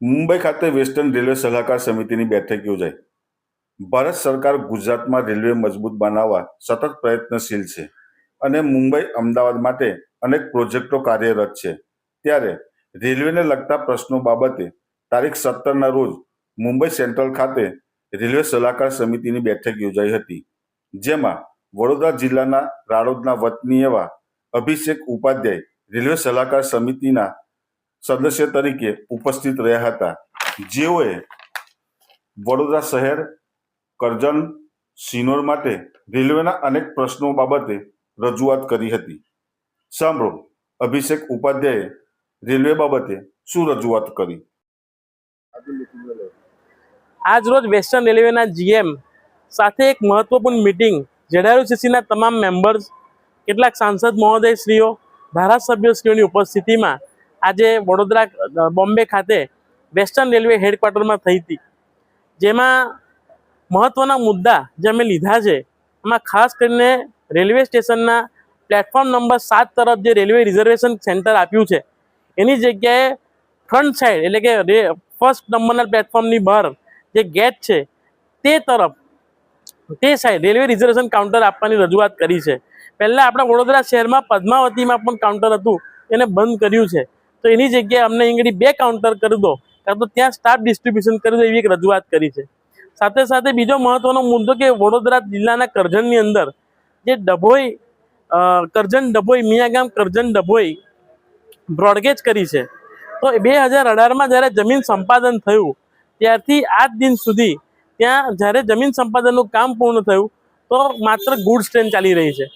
મુંબઈ ખાતે western railway સલાહકાર સમિતિની બેઠક યોજાઈ. ભારત સરકાર ગુજરાતમાં રેલવે મજબૂત બનાવવા સતત પ્રયત્નશીલ છે અને મુંબઈ અમદાવાદ માટે અનેક પ્રોજેક્ટો કાર્યરત છે. ત્યારે રેલવેને લગતા પ્રશ્નો બાબતે તારીખ સત્તરના રોજ મુંબઈ સેન્ટ્રલ ખાતે રેલવે સલાહકાર સમિતિની બેઠક યોજાઈ હતી, જેમાં વડોદરા જિલ્લાના રાળોદના વતની એવા અભિષેક ઉપાધ્યાય રેલવે સલાહકાર સમિતિના સદસ્ય તરીકે ઉપસ્થિત રહ્યા હતા. જેઓએ વડોદરા શહેર, કરજણ સિનોર માટે રેલવેના અનેક પ્રશ્નો બાબતે રજૂઆત કરી હતી. સાંભળો, અભિષેક ઉપાધ્યાયે રેલવે બાબતે શું રજૂઆત કરી? આજ રોજ વેસ્ટર્ન રેલવેના જીએમ સાથે એક મહત્વપૂર્ણ મિટિંગ જેડાયુસીસીના તમામ મેમ્બર્સ, કેટલાક સાંસદ મહોદયશ્રીઓ, ધારાસભ્યશ્રીઓની ઉપસ્થિતિમાં આજે વડોદરા બોમ્બે ખાતે વેસ્ટર્ન રેલવે હેડક્વાર્ટરમાં થઈ હતી. જેમાં મહત્ત્વના મુદ્દા જે અમે લીધા છે, એમાં ખાસ કરીને રેલવે સ્ટેશનના પ્લેટફોર્મ નંબર સાત તરફ જે રેલવે રિઝર્વેશન સેન્ટર આપ્યું છે, એની જગ્યાએ ફ્રન્ટ સાઈડ એટલે કે ફર્સ્ટ નંબરના પ્લેટફોર્મની બહાર જે ગેટ છે, તે તરફ, તે સાઈડ રેલવે રિઝર્વેશન કાઉન્ટર આપવાની રજૂઆત કરી છે. પહેલાં આપણા વડોદરા શહેરમાં પદ્માવતીમાં પણ કાઉન્ટર હતું, એને બંધ કર્યું છે. તો એની જગ્યાએ અમને અહીં બે કાઉન્ટર કરી દો. કાં તો ત્યાં સ્ટાફ ડિસ્ટ્રીબ્યુશન કરી દો એવી એક રજૂઆત કરી છે. સાથે સાથે બીજો મહત્વનો મુદ્દો કે વડોદરા જિલ્લાના કરજણની અંદર જે ડભોઈ કરજણ ડભોઈ, મિયાગામ કરજણ ડભોઈ બ્રોડગેજ કરી છે. તો બે હજાર અઢારમાં જ્યારે જમીન સંપાદન થયું, ત્યારથી આજ દિન સુધી ત્યાં જ્યારે જમીન સંપાદનનું કામ પૂર્ણ થયું, તો માત્ર ગુડ્સ ટ્રેન ચાલી રહી છે.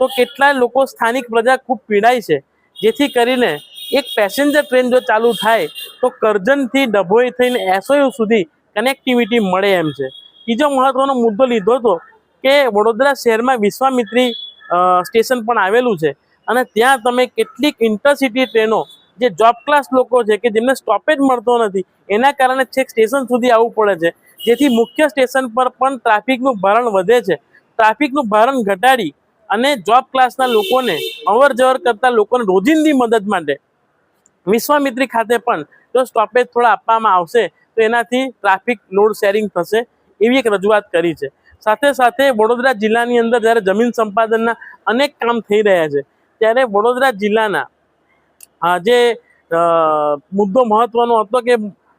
તો કેટલાય લોકો સ્થાનિક પ્રજા ખૂબ પીડાય છે. જેથી કરીને એક પેસેન્જર ટ્રેન જો ચાલુ થાય, તો કરજણથી ડભોઈ થઈને એસઓયુ સુધી કનેક્ટિવિટી મળે એમ છે. બીજો મહત્વનો મુદ્દો લીધો હતો કે વડોદરા શહેરમાં વિશ્વામિત્રી સ્ટેશન પણ આવેલું છે અને ત્યાં તમે કેટલીક ઇન્ટરસિટી ટ્રેનો જે જોબ ક્લાસ લોકો છે કે જેમને સ્ટોપેજ મળતો નથી, એના કારણે છેક સ્ટેશન સુધી આવવું પડે છે. જેથી મુખ્ય સ્ટેશન પર પણ ટ્રાફિકનું ભારણ વધે છે. ટ્રાફિકનું ભારણ ઘટાડી અને જોબ ક્લાસના લોકોને અવર જવર કરતા લોકોને રોજિંદી મદદ માટે વિશ્વામિત્રી ખાતે પણ જો સ્ટોપેજ થોડા આપવામાં આવશે, તો એનાથી ટ્રાફિક લોડ શેરિંગ થશે એવી એક રજૂઆત કરી છે. સાથે સાથે વડોદરા જિલ્લાની અંદર જ્યારે જમીન સંપાદનના અનેક કામ થઈ રહ્યા છે, ત્યારે વડોદરા જિલ્લાના જે મુદ્દો મહત્વનો હતો કે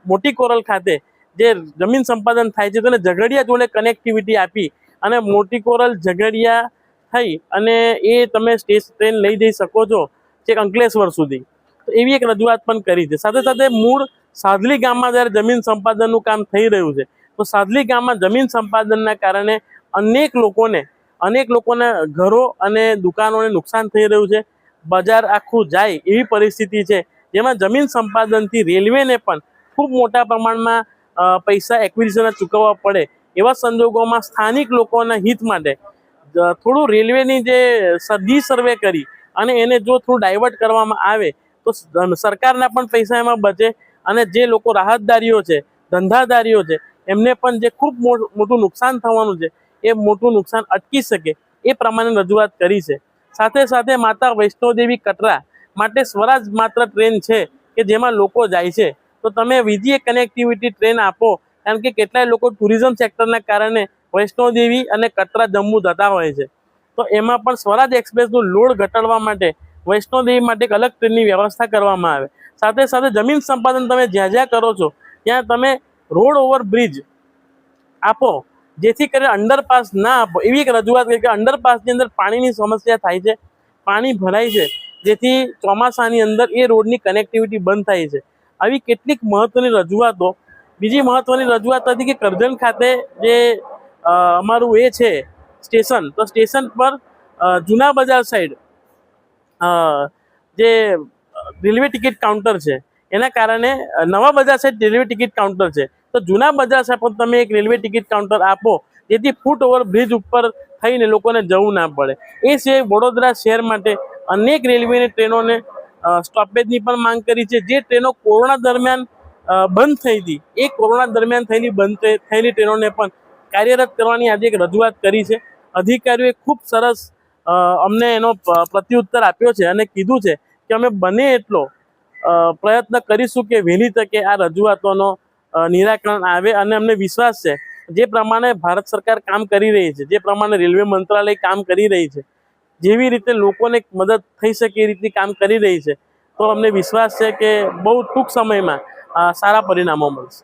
મોટી કોરલ ખાતે જે જમીન સંપાદન થાય છે, તેને ઝઘડિયા જોડે કનેક્ટિવિટી આપી અને મોટી કોરલ ઝઘડિયા થઈ અને એ તમે સ્ટેજ ટ્રેન લઈ જઈ શકો છો છેક અંકલેશ્વર સુધી. એવી એક રજૂઆત પણ કરી છે. સાથે સાથે મૂળ સાદલી ગામમાં જ્યારે જમીન સંપાદનનું કામ થઈ રહ્યું છે, તો સાદલી ગામમાં જમીન સંપાદનના કારણે અનેક લોકોને, અનેક લોકોના ઘરો અને દુકાનોને નુકસાન થઈ રહ્યું છે. બજાર આખું જાય એવી પરિસ્થિતિ છે, જેમાં જમીન સંપાદનથી રેલવેને પણ ખૂબ મોટા પ્રમાણમાં પૈસા એક્વિઝિશન ચૂકવવા પડે એવા સંજોગોમાં સ્થાનિક લોકોના હિત માટે થોડું રેલવેની જે સદી સર્વે કરી અને એને જો થોડું ડાયવર્ટ કરવામાં આવે તો સરકારના પણ પૈસા એમાં બચે અને જે લોકો રાહતદારીઓ છે, ધંધાદારીઓ છે, એમને પણ જે ખૂબ મોટું નુકસાન થવાનું છે, એ મોટું નુકસાન અટકી શકે એ પ્રમાણે રજૂઆત કરી છે. સાથે સાથે માતા વૈષ્ણોદેવી કટરા માટે સ્વરાજ માત્ર ટ્રેન છે કે જેમાં લોકો જાય છે. તો તમે બીજી કનેક્ટિવિટી ટ્રેન આપો, કારણ કે કેટલાય લોકો ટુરિઝમ સેક્ટરના કારણે વૈષ્ણોદેવી અને કટરા જમ્મુ જતા હોય છે. તો એમાં પણ સ્વરાજ એક્સપ્રેસનું લોડ ઘટાડવા માટે વૈષ્ણોદેવી માટે એક અલગ ટ્રેનની વ્યવસ્થા કરવામાં આવે. સાથે સાથે જમીન સંપાદન તમે જ્યાં જ્યાં કરો છો, ત્યાં તમે રોડ ઓવર બ્રિજ આપો, જેથી કરીને અંડરપાસ ના આપો. એવી એક રજૂઆત કરી કે અંડરપાસની અંદર પાણીની સમસ્યા થાય છે, પાણી ભરાય છે, જેથી ચોમાસાની અંદર એ રોડની કનેક્ટિવિટી બંધ થાય છે. આવી કેટલીક મહત્ત્વની રજૂઆતો. બીજી મહત્ત્વની રજૂઆત હતી કે કરજણ ખાતે જે અમારું એ છે સ્ટેશન, તો સ્ટેશન પર જૂના બજાર સાઈડ જે રેલવે ટિકિટ કાઉન્ટર છે, એના કારણે નવા બજાર સાઈડ રેલવે ટિકિટ કાઉન્ટર છે. તો જૂના બજાર સાઈડ પણ તમે એક રેલવે ટિકિટ કાઉન્ટર આપો, જેથી ફૂટ ઓવર બ્રિજ ઉપર થઈને લોકોને જવું ના પડે. એ સિવાય વડોદરા શહેર માટે અનેક રેલવેની ટ્રેનોને સ્ટોપેજની પણ માંગ કરી છે. જે ટ્રેનો કોરોના દરમિયાન બંધ થઈ હતી, એ કોરોના દરમિયાન થયેલી બંધ થયેલી ટ્રેનોને પણ કાર્યરત કરવાની આજે એક રજૂઆત કરી છે. અધિકારીઓએ ખૂબ સરસ અમને એનો પ્રત્યુત્તર આપ્યો છે અને કીધું છે કે અમે બને એટલો પ્રયત્ન કરીશું કે વહેલી તકે આ રજૂઆતોનો નિરાકરણ આવે અને અમને વિશ્વાસ છે. જે પ્રમાણે ભારત સરકાર કામ કરી રહી છે, જે પ્રમાણે રેલવે મંત્રાલય કામ કરી રહી છે, જેવી રીતે લોકોને મદદ થઈ શકે એ રીતની કામ કરી રહી છે, તો અમને વિશ્વાસ છે કે બહુ ટૂંક સમયમાં સારા પરિણામો મળશે.